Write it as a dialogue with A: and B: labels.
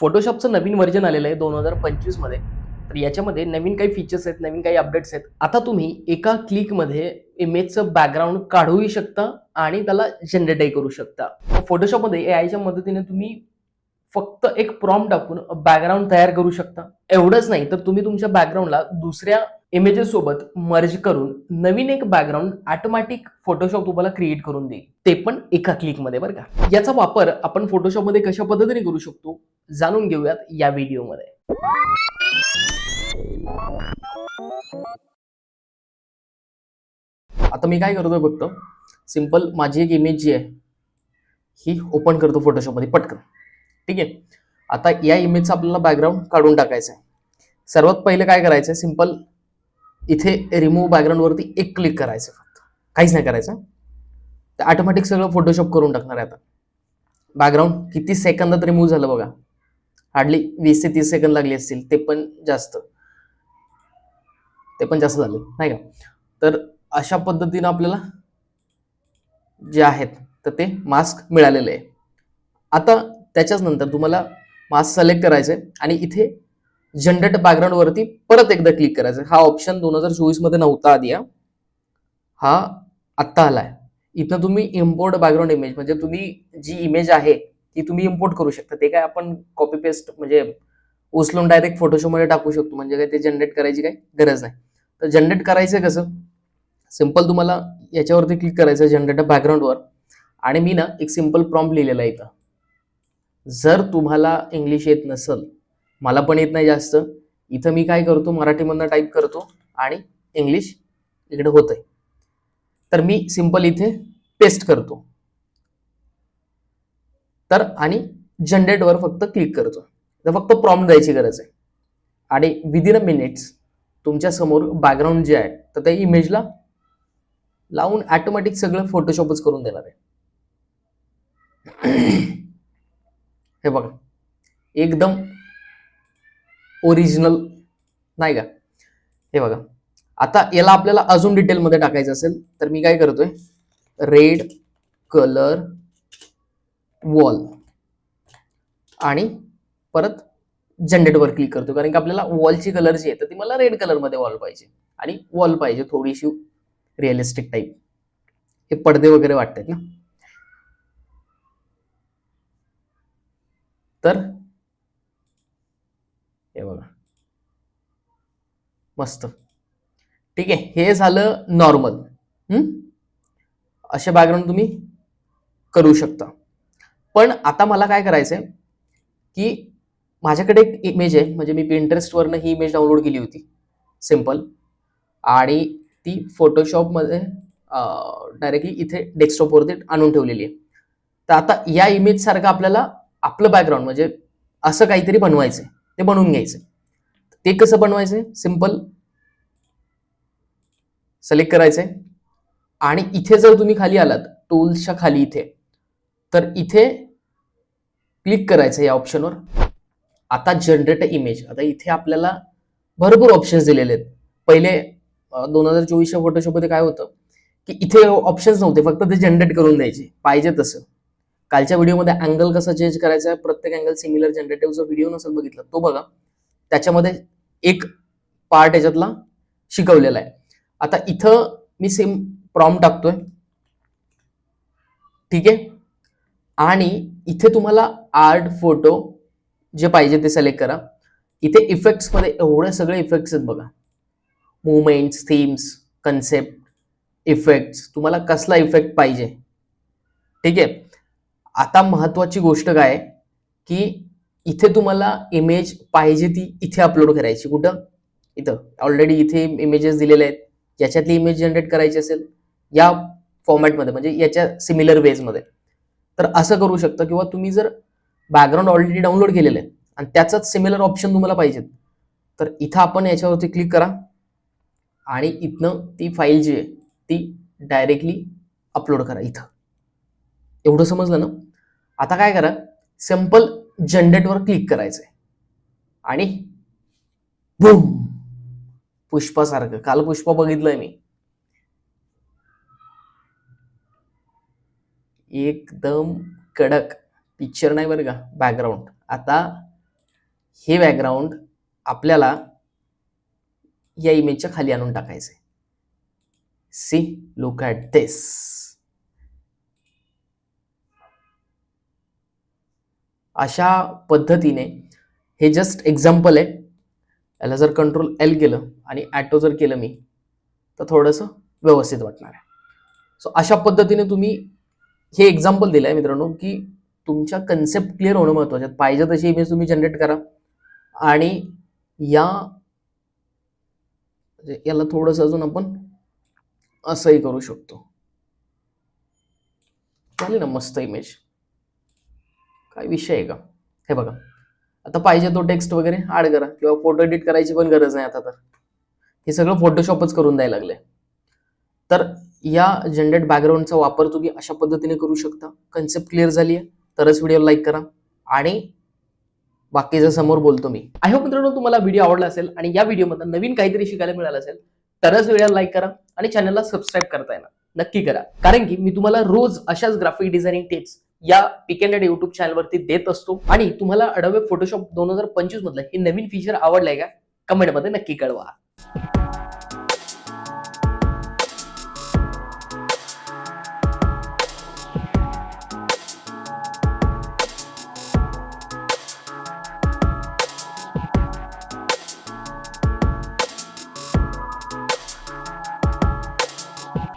A: फोटोशॉपचं नवीन version आलेलं आहे दोन हजार पंचवीसमध्ये. तर याच्यामध्ये नवीन काही फीचर्स आहेत नवीन काही अपडेट्स आहेत. आता तुम्ही एका क्लिकमध्ये इमेजचं बॅकग्राऊंड काढूही शकता आणि त्याला जनरेटही करू शकता. फोटोशॉपमध्ये ए आयच्या मदतीने तुम्ही फक्त एक प्रॉम्प्ट टाकून बॅकग्राऊंड तयार करू शकता. एवढंच नाही तर तुम्ही तुमच्या बॅकग्राऊंडला दुसऱ्या इमेजेस सोबत मर्ज करून नवीन एक बॅकग्राऊंड ऑटोमॅटिक फोटोशॉप तुम्हाला क्रिएट करून देईल. ते पण एका क्लिकमध्ये बरं का. याचा वापर आपण फोटोशॉपमध्ये कशा पद्धतीने करू शकतो? जाणून घेऊयात या व्हिडिओमध्ये. आता मी काय करतोय बघतो सिंपल माझी एक इमेज जी आहे ही ओपन करतो फोटोशॉपमध्ये पटकन. ठीक आहे? आता या इमेजचा आपल्याला बॅकग्राऊंड काढून टाकायचं आहे सर्वात पहिले काय करायचं आहे सिंपल इथे रिमूव्ह बॅकग्राऊंडवरती एक क्लिक करायचं फक्त. काहीच नाही करायचं. तर ऑटोमॅटिक सगळं फोटोशॉप करून टाकणार आहे आता. बॅकग्राऊंड किती सेकंदात रिमूव्ह झालं बघा. हार्डली वीस ते तीस सेकंद लागले असतील ते पण जास्त. ते पण जास्त झाले नाही का? तर अशा पद्धतीनं आपल्याला जे आहेत तर ते मास्क मिळालेले आहे. आता त्याच्याच नंतर तुम्हाला मास्क सिलेक्ट करायचं आहे आणि इथे जनरेट बॅकग्राऊंडवरती परत एकदा क्लिक करायचं हा ऑप्शन दोन हजार चोवीसमध्ये नव्हता आधी हा. हा आत्ता आलाय. इथं तुम्ही इम्पोर्ट बॅकग्राऊंड इमेज म्हणजे तुम्ही जी इमेज आहे ती तुम्ही इम्पोर्ट करू शकता. ते काय आपण कॉपी पेस्ट म्हणजे उचलून डायरेक्ट फोटोशॉपमध्ये टाकू शकतो. म्हणजे काय ते जनरेट करायची काही गरज नाही. तर जनरेट करायचं कसं? सिंपल तुम्हाला याच्यावरती क्लिक करायचं जनरेट बॅकग्राऊंडवर आणि मी ना एक सिंपल प्रॉम्प्ट लिहिलेला आहे इथं. जर तुम्हाला इंग्लिश येत नसल मला पण येत नाही जास्त इथं मी काय करतो? मराठीमधनं टाईप करतो आणि इंग्लिश इकडे होतंय. तर मी सिंपल इथे पेस्ट करतो. तर आणि जनरेटवर फक्त क्लिक करतो. तर फक्त प्रॉम्प्ट द्यायची गरज आहे. आणि विदिन अ मिनिट्स तुमच्यासमोर बॅकग्राऊंड जे आहे तर त्या इमेजला लावून ॲटोमॅटिक सगळं फोटोशॉपच करून देणार आहे. हे बघा. एकदम ओरिजिनल नाही का? हे बघा. आता याला आपल्याला अजून डिटेलमध्ये टाकायचं असेल तर मी काय करतोय? रेड कलर वॉल आणि परत जनरेटवर क्लिक करतो. कारण की आपल्याला वॉलची कलर जी आहे तर ती मला रेड कलरमध्ये वॉल पाहिजे. आणि वॉल पाहिजे थोडीशी रिअलिस्टिक टाईप हे पडदे वगैरे वाटतात ना? तर हे बघा. मस्त. ठीक आहे. हे झालं नॉर्मल असे बॅकग्राऊंड तुम्ही करू शकता. पण आता मला काय करायचं आहे की माझ्याकडे एक इमेज आहे. म्हणजे मी पिंटरेस्टवरनं ही इमेज डाउनलोड केली होती. सिंपल आणि ती फोटोशॉपमध्ये डायरेक्टली इथे डेस्कटॉपवरती आणून ठेवलेली आहे. तर आता या इमेजसारखं आपल्याला आपलं बॅकग्राऊंड म्हणजे असं काहीतरी बनवायचं आहे ते बनवून घ्यायचं ते कसं बनवायचं सिंपल सिलेक्ट करायचंय. आणि इथे जर तुम्ही खाली आलात टूल्सच्या खाली इथे तर इथे क्लिक करायचं या ऑप्शनवर आता जनरेट इमेज आता इथे आपल्याला भरपूर ऑप्शन्स दिलेले आहेत. पहिले दोन हजार चोवीसच्या फोटोशॉपमध्ये काय होतं? की इथे ऑप्शन्स नव्हते फक्त ते जनरेट करून द्यायचे. पाहिजे तसं. कालच्या व्हिडिओमध्ये अँगल कसा चेंज करायचा आहे प्रत्येक अँगल सिमिलर जनरेटिव्हचा व्हिडिओ नसेल बघितला तो बघा. त्याच्यामध्ये एक पार्ट याच्यातला शिकवलेला आहे. आता इथं मी सेम प्रॉम टाकतोय. ठीक आहे? आणि इथे तुम्हाला आर्ट फोटो जे पाहिजे ते सिलेक्ट करा. इथे इफेक्ट्समध्ये एवढे सगळे इफेक्ट्स आहेत बघा. मुवमेंट्स थीम्स कन्सेप्ट इफेक्ट्स तुम्हाला कसला इफेक्ट पाहिजे? ठीक? आहे आता महत्त्वाची गोष्ट काय आहे? की इथे तुम्हाला इमेज पाहिजे ती इथे अपलोड करायची. कुठं? इथं. ऑलरेडी इथे इमेजेस दिलेले आहेत. याच्यातली इमेज जनरेट करायची असेल या फॉर्मॅटमध्ये म्हणजे याच्या सिमिलर वेजमध्ये तर असं करू शकता किंवा तुम्ही जर बॅकग्राऊंड ऑलरेडी डाउनलोड केलेलं आहे आणि त्याचाच सिमिलर ऑप्शन तुम्हाला पाहिजेत. तर इथं आपण याच्यावरती क्लिक करा आणि इथनं ती फाईल जी आहे ती डायरेक्टली अपलोड करा इथं. एवढं समजलं ना? आता काय करा सिंपल जनरेटवर क्लिक करायचंय. आणि बूम पुष्पासारखं. काल पुष्पा बघितलंय मी. एकदम कडक पिक्चर नाही बरं का? बॅकग्राऊंड आता हे बॅकग्राऊंड आपल्याला या इमेजच्या खाली आणून टाकायचंय. सी लुक ॲट दिस अशा पद्धतीने हे जस्ट एक्झाम्पल आहे. याला जर कंट्रोल एल केलं आणि ॲटो जर केलं मी तर थोडंसं व्यवस्थित वाटणार आहे. सो अशा पद्धतीने तुम्ही हे एक्झाम्पल दिलं आहे मित्रांनो की तुमच्या कन्सेप्ट क्लिअर होणं महत्त्वाचं आहे. पाहिजे तशी इमेज तुम्ही जनरेट करा. आणि या म्हणजे याला थोडंसं अजून आपण असंही करू शकतो. झाली ना मस्त इमेज काय विषय आहे का? हे बघा. आता पाहिजे तो टेक्स्ट वगैरे ऍड करा. किंवा फोटो एडिट करायची पण गरज नाही आता तर. हे सगळं फोटोशॉपच करून द्यायला लागले तर या जनरेट बॅकग्राऊंडचा वापर तुम्ही अशा पद्धतीने करू शकता. कन्सेप्ट क्लिअर झाली आहे. तरच व्हिडिओ लाईक करा. आणि बाकीच्या समोर बोलतो मी. आय होप मित्रांनो तुम्हाला व्हिडिओ आवडला असेल आणि या व्हिडिओमध्ये नवीन काहीतरी शिकायला मिळालं असेल तरच व्हिडिओ लाईक करा आणि चॅनलला सबस्क्राईब करता येणार. नक्की करा. कारण की मी तुम्हाला रोज अशाच ग्राफिक डिझायनिंग टिप्स या पिक अँड युट्यूब चॅनलवरती देत असतो. आणि तुम्हाला अडवे फोटोशॉप दोन हजार पंचवीस मधलं हे नवीन फीचर आवडलंय का? कमेंटमध्ये नक्की कळवा.